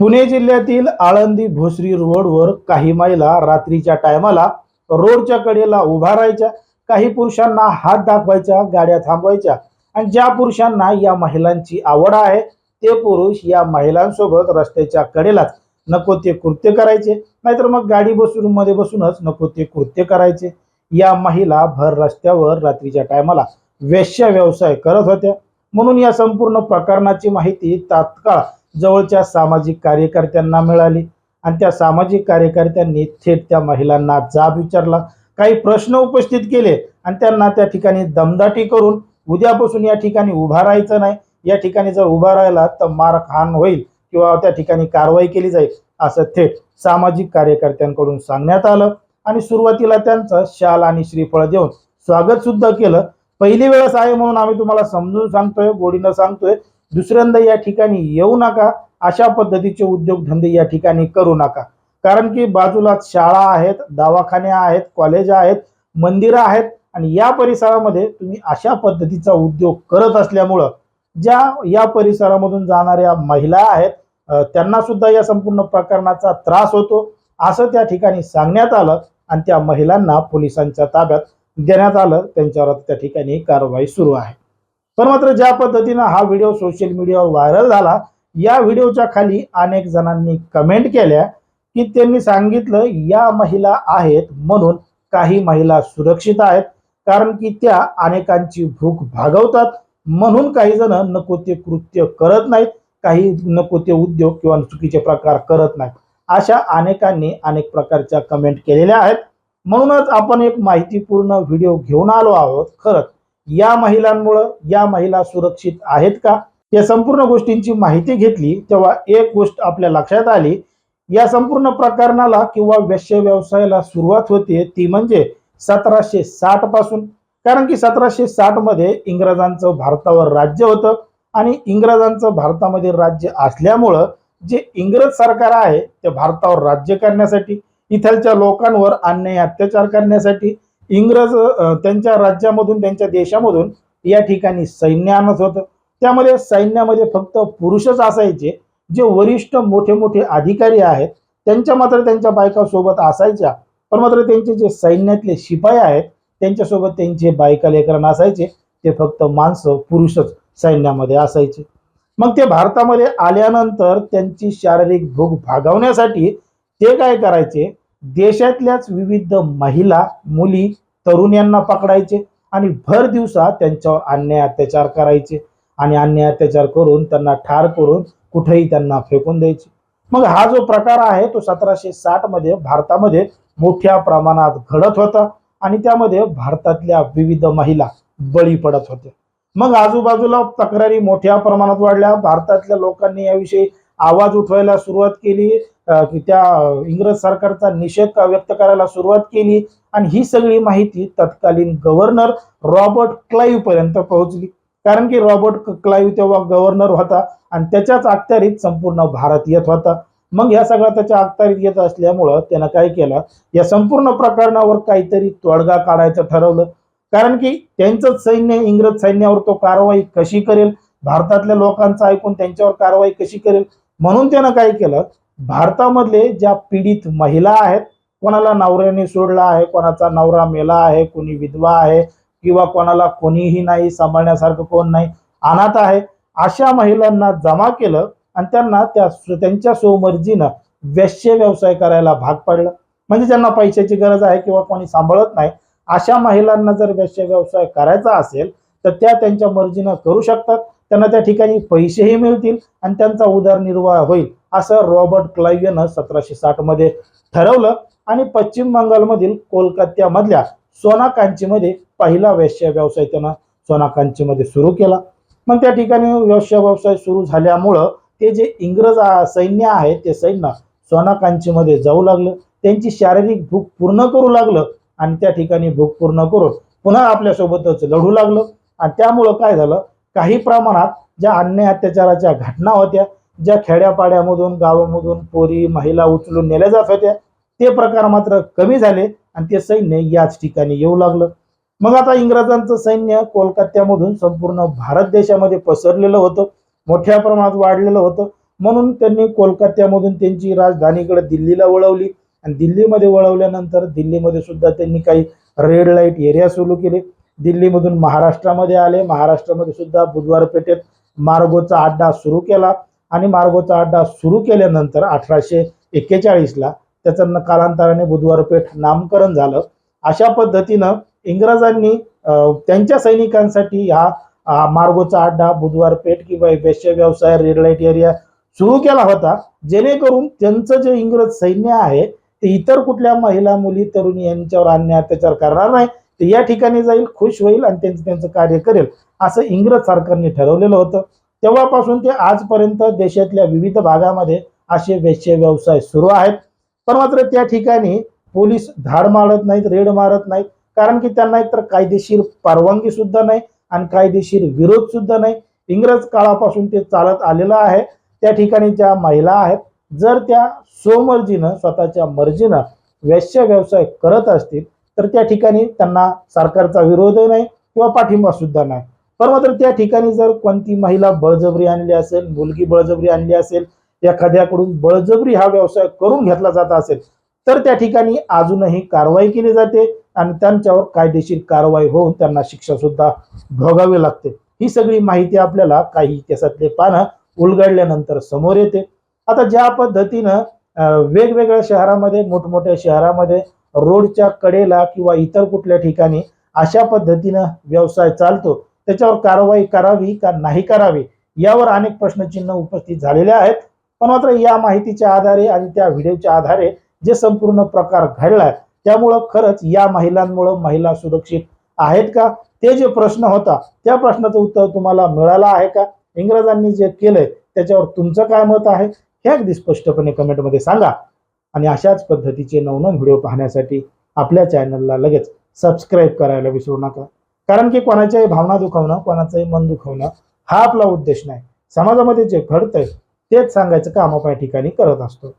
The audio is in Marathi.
पुणे जिल्ह्यातील आळंदी भोसरी रोडवर काही महिला रात्रीच्या टायमाला रोडच्या कडेला उभा राहायच्या. काही पुरुषांना हात दाखवायच्या गाड्या थांबवायच्या. आणि ज्या पुरुषांना या महिलांची आवड आहे ते पुरुष या महिलांसोबत रस्त्याच्या कडेलाच नको ते कृत्य करायचे. नाहीतर मग गाडी बसून मध्ये बसूनच नको ते कृत्य करायचे. या महिला भर रस्त्यावर रात्रीच्या टायमाला वेश्या व्यवसाय करत होत्या. म्हणून या संपूर्ण प्रकरणाची माहिती तात्काळ जवळच्या सामाजिक कार्यकर्त्यांना मिळाली. आणि त्या सामाजिक कार्यकर्त्यांनी थेट त्या महिलांना जाब विचारला. काही प्रश्न उपस्थित केले आणि त्यांना त्या ठिकाणी दमदाटी करून उद्यापासून या ठिकाणी उभा राहायचं नाही. या ठिकाणी जर उभा राहिला तर मारहाण होईल किंवा त्या ठिकाणी कारवाई केली जाईल असं थेट सामाजिक कार्यकर्त्यांकडून सांगण्यात आलं. आणि सुरुवातीला त्यांचं शाल आणि श्रीफळ देऊन स्वागत सुद्धा केलं. पहिली वेळेस आहे म्हणून आम्ही तुम्हाला समजून सांगतोय गोडीनं सांगतोय. दुसऱ्यांदा या ठिकाणी येऊ नका. अशा पद्धतीचे उद्योगधंदे या ठिकाणी करू नका. कारण की बाजूलाच शाळा आहेत दवाखाने आहेत कॉलेज आहेत मंदिरं आहेत आणि या परिसरामध्ये तुम्ही अशा पद्धतीचा उद्योग करत असल्यामुळं ज्या या परिसरामधून जाणाऱ्या महिला आहेत त्यांना सुद्धा या संपूर्ण प्रकरणाचा त्रास होतो. असं त्या ठिकाणी सांगण्यात आलं आणि त्या महिलांना पोलिसांच्या ताब्यात देण्यात आलं. त्यांच्यावर त्या ठिकाणी कारवाई सुरू आहे. पण मात्र ज्या पद्धतीनं हा व्हिडिओ सोशल मीडियावर व्हायरल झाला या व्हिडिओच्या खाली अनेक जणांनी कमेंट केल्या की त्यांनी सांगितलं या महिला आहेत म्हणून काही महिला सुरक्षित आहेत कारण की त्या अनेकांची भूक भागवतात म्हणून काही जण नको ते कृत्य करत नाहीत काही नको ते उद्योग किंवा चुकीचे प्रकार करत नाहीत. अशा अनेकांनी अनेक प्रकारच्या कमेंट केलेल्या आहेत. म्हणूनच आपण एक माहितीपूर्ण व्हिडिओ घेऊन आलो आहोत. खरंच या महिलांमुळं या महिला सुरक्षित आहेत का? या संपूर्ण गोष्टींची माहिती घेतली तेव्हा एक गोष्ट आपल्या लक्षात आली. या संपूर्ण प्रकरणाला किंवा वेश्य व्यवसायाला सुरुवात होते ती म्हणजे सतराशे साठपासून. कारण की सतराशे साठमध्ये इंग्रजांचं भारतावर राज्य होतं आणि इंग्रजांचं भारतामध्ये राज्य असल्यामुळं जे इंग्रज सरकार आहे ते भारतावर राज्य करण्यासाठी इथलच्या लोकांवर अन्याय अत्याचार करण्यासाठी इंग्रज त्यांच्या राज्यामधून त्यांच्या देशामधून या ठिकाणी सैन्य आणत होतं. त्यामध्ये सैन्यामध्ये फक्त पुरुषच असायचे. जे वरिष्ठ मोठे मोठे अधिकारी आहेत त्यांच्या मात्र त्यांच्या बायका सोबत असायच्या. पण मात्र त्यांचे जे सैन्यातले शिपाई आहेत त्यांच्यासोबत त्यांचे बायका लेकरण नसायचे. ते फक्त माणसं पुरुषच सैन्यामध्ये असायचे. मग ते भारतामध्ये आल्यानंतर त्यांची शारीरिक भूक भागवण्यासाठी ते काय करायचे? देशातल्याच विविध महिला मुली तरुण यांना पकडायचे आणि भर दिवसा त्यांच्यावर अन्याय अत्याचार करायचे आणि अन्याय अत्याचार करून त्यांना ठार करून कुठेही त्यांना फेकून द्यायचे. मग हा जो प्रकार आहे तो सतराशे साठमध्ये भारतामध्ये मोठ्या प्रमाणात घडत होता आणि त्यामध्ये भारतातल्या विविध महिला बळी पडत होत्या. मग आजूबाजूला तक्रारी मोठ्या प्रमाणात वाढल्या. भारतातल्या लोकांनी याविषयी आवाज उठवायला सुरुवात केली की त्या इंग्रज सरकारचा निषेध व्यक्त करायला सुरुवात केली आणि ही सगळी माहिती तत्कालीन गव्हर्नर रॉबर्ट क्लाईव्ह पर्यंत पोहोचली. कारण की रॉबर्ट क्लाईव्ह तेव्हा गव्हर्नर होता आणि त्याच्याच अखत्यारीत संपूर्ण भारत येत होता. मग या सगळ्या त्याच्या अखत्यारीत येत असल्यामुळं त्यानं काय केलं? या संपूर्ण प्रकरणावर काहीतरी तोडगा काढायचं ठरवलं. कारण की त्यांचंच सैन्य इंग्रज सैन्यावर तो कारवाई कशी करेल? भारतातल्या लोकांचं ऐकून त्यांच्यावर कारवाई कशी करेल? म्हणून त्यानं काय केलं? भारतामधले ज्या पीडित महिला आहेत कोणाला नवऱ्याने सोडला आहे कोणाचा नवरा मेला आहे कोणी विधवा आहे किंवा कोणाला कोणीही नाही सांभाळण्यासारखं कोण नाही अनाथ आहे अशा महिलांना जमा केलं आणि त्यांना त्या त्यांच्या सोमर्जीनं वैश्य व्यवसाय करायला भाग पाडलं. म्हणजे ज्यांना पैशाची गरज आहे किंवा कोणी सांभाळत नाही अशा महिलांना जर वैश्य व्यवसाय करायचा असेल तर त्या त्यांच्या मर्जीनं करू शकतात. त्यांना त्या ठिकाणी पैसेही मिळतील आणि त्यांचा उदरनिर्वाह होईल असं रॉबर्ट क्लाईव्ह यानं सतराशे साठमध्ये ठरवलं. आणि पश्चिम बंगालमधील कोलकात्यामधल्या सोनाकांचीमध्ये पहिला वेश्य व्यवसाय त्यानं सोनाकांचीमध्ये सुरू केला. मग त्या ठिकाणी वेश्या व्यवसाय सुरू झाल्यामुळं ते जे इंग्रज सैन्य आहे ते सैन्य सोनाकांचीमध्ये जाऊ लागलं. त्यांची शारीरिक भूक पूर्ण करू लागलं आणि त्या ठिकाणी भूक पूर्ण करून पुन्हा आपल्यासोबतच लढू लागलं. आणि त्यामुळं काय झालं? काही प्रमाणात ज्या अन्याय अत्याचाराच्या घटना होत्या ज्या खेड्यापाड्यामधून गावामधून पोरी महिला उचलून नेल्या जात होत्या ते प्रकार मात्र कमी झाले आणि ते सैन्य याच ठिकाणी येऊ लागलं. मग आता इंग्रजांचं सैन्य कोलकात्यामधून संपूर्ण भारत देशामध्ये पसरलेलं होतं मोठ्या प्रमाणात वाढलेलं होतं. म्हणून त्यांनी कोलकात्यामधून त्यांची राजधानीकडे दिल्लीला वळवली आणि दिल्लीमध्ये वळवल्यानंतर दिल्लीमध्ये सुद्धा त्यांनी काही रेड लाइट एरिया सुरू केले. दिल्लीमधून महाराष्ट्रामध्ये आले. महाराष्ट्रामध्ये सुद्धा बुधवार पेठेत मार्गोचा अड्डा सुरू केला. आणि मार्गोचा अड्डा सुरू केल्यानंतर अठराशे एक्केचाळीसला त्याचं कालांतराने बुधवार पेठ नामकरण झालं. अशा पद्धतीनं इंग्रजांनी त्यांच्या सैनिकांसाठी हा मार्गोचा अड्डा बुधवार पेठ किंवा वेश्य व्यवसाय रेड लाइट एरिया सुरू केला होता. जेणेकरून त्यांचं जे इंग्रज सैन्य आहे ते इतर कुठल्या महिला मुली तरुणी यांच्यावर अन्याय अत्याचार करणार नाही. ते या ठिकाणी जाईल खुश होईल आणि त्यांचं त्यांचं कार्य करेल असं इंग्रज सरकारने ठरवलेलं होतं. तेव्हापासून ते आजपर्यंत देशातल्या विविध भागामध्ये असे वेश्य व्यवसाय सुरू आहेत. पण मात्र त्या ठिकाणी पोलीस धाड मारत नाहीत रेड मारत नाहीत. कारण की त्यांना एकतर कायदेशीर परवानगी सुद्धा नाही आणि कायदेशीर विरोध सुद्धा नाही. इंग्रज काळापासून ते चालत आलेलं आहे. त्या ठिकाणी ज्या महिला आहेत जर त्या स्वमर्जीनं स्वतःच्या मर्जीनं वेश्य व्यवसाय करत असतील तर त्या ठिकाणी त्यांना सरकारचा विरोधही नाही किंवा पाठिंबा सुद्धा नाही. पण मात्र त्या ठिकाणी जर कोणती महिला बळजबरी आणली असेल मुलगी बळजबरी आणली असेल एखाद्याकडून बळजबरी हा व्यवसाय करून घेतला जात असेल तर त्या ठिकाणी अजूनही कारवाई केली जाते आणि त्यांच्यावर कायदेशीर कारवाई होऊन त्यांना शिक्षा सुद्धा भोगावी लागते. ही सगळी माहिती आपल्याला काही इतिहासातले पानं उलगडल्यानंतर समोर येते. आता ज्या पद्धतीनं वेगवेगळ्या शहरामध्ये मोठमोठ्या शहरामध्ये रोडच्या कडेला किंवा इतर कुठल्या ठिकाणी अशा पद्धतीनं व्यवसाय चालतो त्याच्यावर कारवाई करावी का नाही करावी यावर अनेक प्रश्नचिन्ह उपस्थित झालेले आहेत. पण मात्र या माहितीच्या आधारे आणि त्या व्हिडिओच्या आधारे जे संपूर्ण प्रकार घडलाय त्यामुळं खरंच या महिलांमुळं महिला सुरक्षित आहेत का? ते जे प्रश्न होता त्या प्रश्नाचं उत्तर तुम्हाला मिळालं आहे का? इंग्रजांनी जे केलंय त्याच्यावर तुमचं काय मत आहे? हे अगदी स्पष्टपणे कमेंटमध्ये सांगा. आणि अशाच पद्धतीचे नवनव व्हिडिओ पाहण्यासाठी आपल्या चॅनलला लगेच सबस्क्राईब करायला विसरू नका. कारण की कोणाच्याही भावना दुखवणं कोणाचंही मन दुखवणं हा आपला उद्देश नाही. समाजामध्ये जे घडतंय तेच सांगायचं काम आपण या ठिकाणी करत असतो.